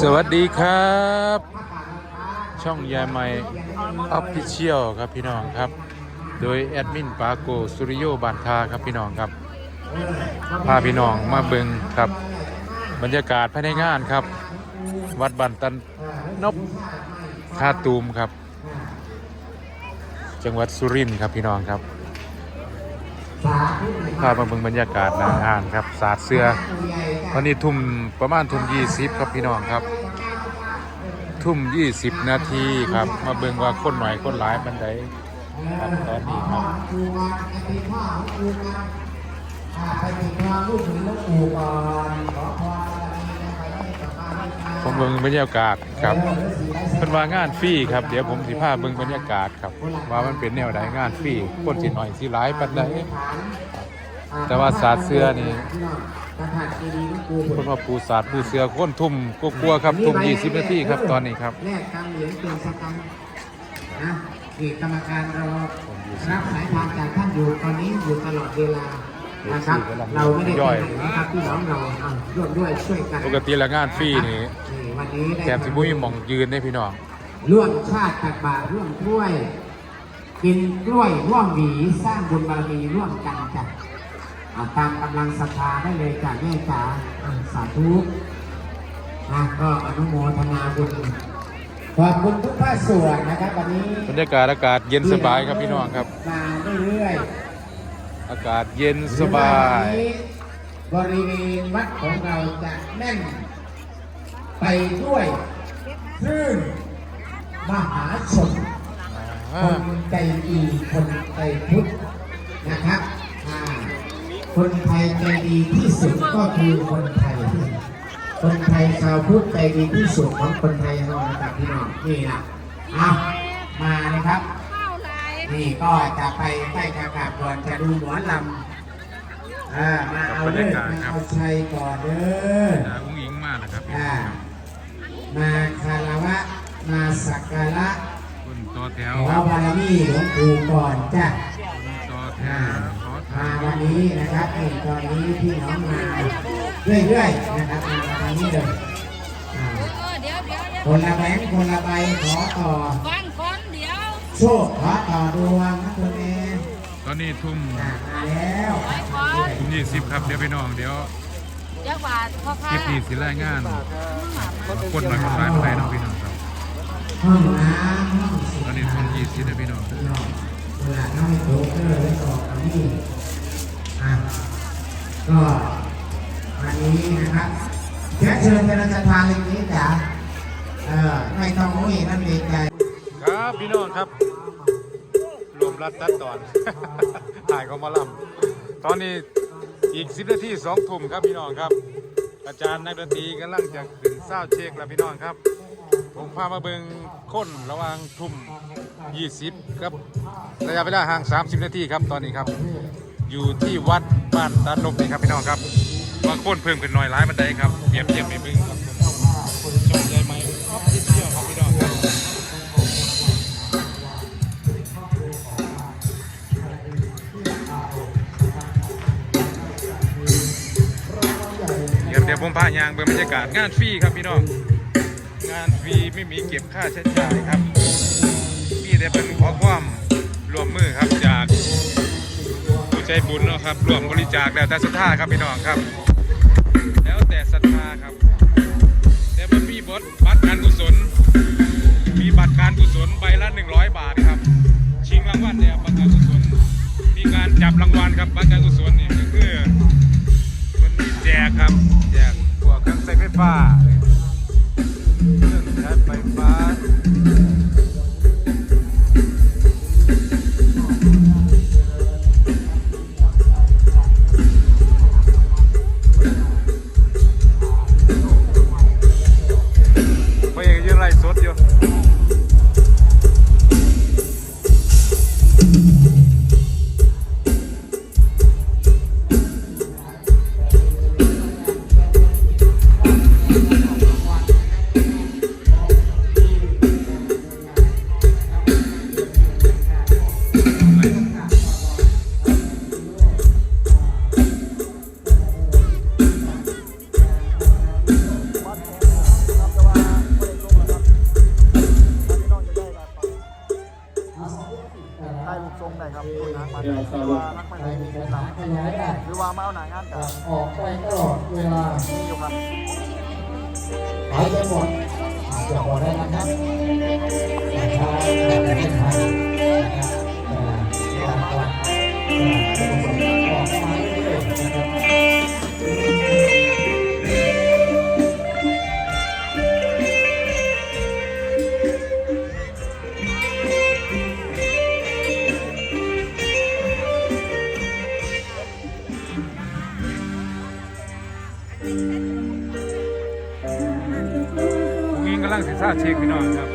สวัสดีครับ ช่องยายไม่ออฟฟิเชียลครับพี่น้องครับ โดยแอดมินปาโกสุริโยบานทาครับพี่น้องครับพาพี่น้องมาเบิงครับ บรรยากาศภายในงานครับ วัดบันตันนบท่าตูมครับ จังหวัดสุรินทร์ครับพี่น้องครับพามาเบิงบรรยากาศหน้างานครับ สาดเสื้อ ตอนนี้ทุ่มประมาณทุ่มยี่สิบครับพี่น้องครับ ทุ่มยี่สิบนาทีครับ มาเบิ่งว่าคนหน่อยคนหลายบันไดครับตอนนี้ครับไดอนขอพรบารมีนนี้ผมเบิ่งบรรยากาศครับเป็นว่างานฟรีครับ เดี๋ยวผมสิพาเบิ่งบรรยากาศครับ ว่ามันเป็นแนวใดงานฟรีคนสิหน่อยสิหลายปันใดแต่ว่าศาสเสื้อนี่ ประธานเจดีย์หลวงปู่คนว่าปูสาดปูเสือคนทุ่มกลัวๆครับทุ่มยี่สิบนาทีครับตอนนี้ครับแลกตังเหรียญเป็นสตังค์นะเอกกรรมการรอรับสายทานจากท่านอยู่ตอนนี้อยู่ตลอดเวลานะครับเราไม่ได้ย่อยไปไหนนะครับพี่น้องเราอะร่วมด้วยช่วยกันปกติแล้วงานฟรีนี่นี่วันนี้ได้แถมสิบุ้ยมองยืนได้พี่น้องร่วมชาติตักบาตรร่วมถ้วยกินกล้วยร่วมหวีสร้างบุญบารมีร่วมกันจ้ะ อะตามกำลังศรัทธาได้เลยจ้ะแม่จ๋าอะสาธุนะก็อนุโมทนาบุญขอบคุณทุกภาคส่วนนะครับวันนี้บรรยากาศอากาศเย็นสบายครับพี่น้องครับ มาเรื่อยอากาศเย็นๆสบายวันนี้บริเวณวัดของเราจะแน่น ไปด้วยคลื่นมหาชน คนใจดีคนใจพุทธนะครับอ่า คนไทยใจดีที่สุดก็คือคนไทยคนไทยชาวพุทธใจดีที่สุดของคนไทยเรานะครับพี่น้องนี่นะเอามานะครับ นี่ก็จะไปใกล้จะกลับก่อนจะดูหมอลำอ่ามาเอาเลิกมาเอาชัยก่อนเด้ออุ้งอิงมากนะครับพี่น้อ่าองครับมาคารวะมาสักการะคนต่อแถวขอบารมีหลวงปู่ก่อนจ้ะต่อแถอ่าวขอ มาทานวันนี้นะครับนี่ตอนนี้พี่น้องมาเรื่อยๆนะครับมาทางนี้เลยอ่าเออเดี๋ยวเดี๋ยวเดี๋ยวคนละแบงค์คนละใบขอต่อฟังก่อนเดี๋ยวโชคขอต่อดวงนะคุณเอตอนนี้ทุ่มอ่ามาแล้วไว้ก่อนทุ่มยี่สิบครับเดี๋ยวพี่น้องเดี๋ยวเดี๋ยวว่าพ่อคค้าลิปนี้สิรายงานคนหน่อยคนหลายมาให้น้องพี่น้องครับห้องน้ำห้องสุตอนนี้ทุ่มยี่สิบนะพี่น้องนอกเวลาน้องโจ๊กเกอร์ได้ออกอันนี้อะ ก็วันนี้นะครับแค่เชิญเป็นราชทานเล็กนี้จ้ะเออไม่ต้องโอ้ยนั่นเองใจครับพี่น้องครับรวมรัดตัดตอน ถ่ายของมาลำตอนนี้อีกสิบนาทีสองทุ่มครับพี่น้องครับ อาจารย์นักดนตรีกำลังจะขึ้นเศร้าเช็คแล้วพี่น้องครับ ผมพามาเบิงค้นระหว่างทุ่ม 20 ครับระยะเวลาห่าง 30 นาทีครับตอนนี้ครับ อยู่ที่วัด บ้านตาลบนี่ครับพี่น้องครับว่าค้นเพิ่มขึ้นหน่อยร้ายมันได้ครับเปรียบเทียบไปเบิงครับจงใจไหมออฟฟิเชียลครับพี่น้องครับเดี๋ยวเดี๋ยวผมพายางเบิ่งบรรยากาศงานฟรีครับพี่น้องงานฟรีไม่มีเก็บค่าใช้จ่ายครับมีแต่เป็นขอความร่วมมือครับจาก ใจบุญเนาะครับร่วมบริจาคแล้วแต่ศรัทธาครับพี่น้องครับ แล้วแต่ศรัทธาครับ แต่มันมีบทบัตรการกุศล มีบัตรการกุศลใบละ 100 บาทครับ ชิงรางวัลเนี่ยบัตรการกุศล มีการจับรางวัลครับบัตรการกุศลเนี่ย หรือว่ามาเอาหนังงานกันออกไปตลอดเวลานี่อยู่ครับหายไปหมดอาจจะบอกได้นะครับแต่ถ้าแต่ไม่ทัน ผู้หญิงกำลังศึกษาเช็คพี่น้องครับ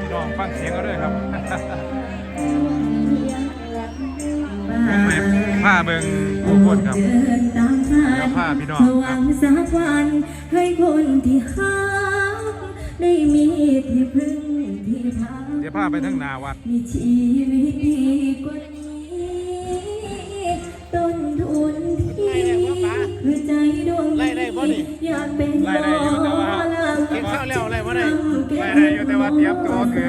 พี่น้องฟังเสียงเอาด้วยครับผมแหมผ้าเบิงผู้คนครับเดินตามทาแล้วงผ้าพี่น้องสครัว่าบงสักวันให้คนที่หักได้มีที่พึ่งที่พักเดี๋ยวผ้าไปทั้งนาวัดมีชีวิตดีกว่านี้ต้นทุนที่ คือใจดวงนี้อยากเป็นไล่ได้อยู่แต่ว่ากินข้าวแล้วอะไรวะเนี่ยไล่ได้อยู่แต่ว่าเตรียมตัวคือ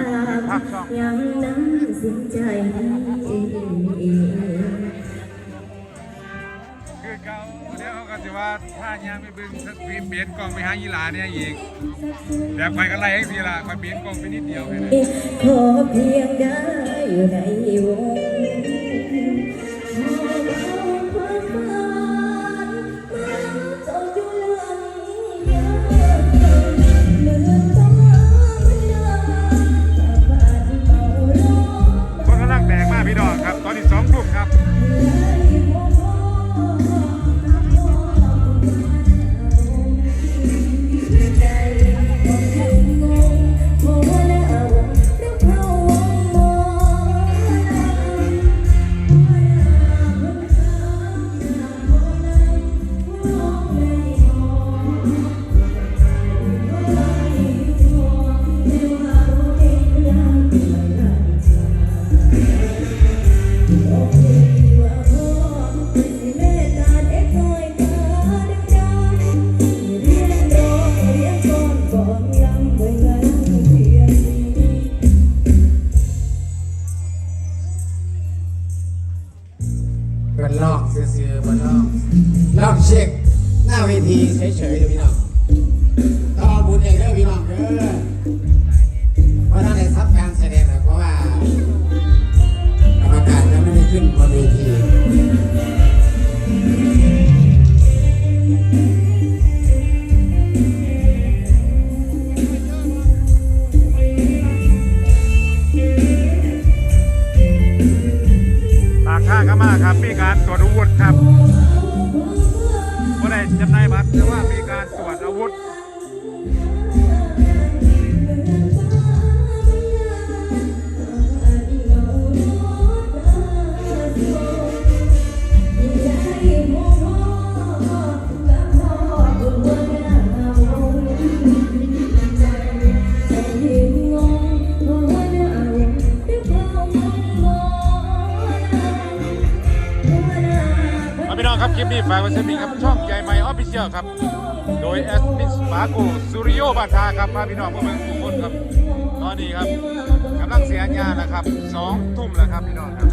พักช่องยังนั้นสิ้นใจคือเก่าเดี๋ยวเขาก็จะว่าถ้ายางไปเบึงสักพีเปลี่ยนกล้องไปหายีหลาเนี่ยอีกแบบไปกันไล่ให้สิล่ะคอยเปลี่ยนกล้องไปนิดเดียวแค่นั้นขอเพียงได้อยู่ใน บมีการตรวจอาวุธครับก็ได้จำหนายบัตรแต่ว่ามี ครับ คลิปนี้ฝากไว้สำหรับครับ ช่องใหญ่ใหม่ออฟฟิเชียลครับ โดยแอสมิสปาโกสุริโยบาทาครับพาพี่น้องมาเมืองทุกคนครับ ตอนนี้ครับกำลังเสียงานแล้วครับสองทุ่มแล้วครับพี่น้องครับ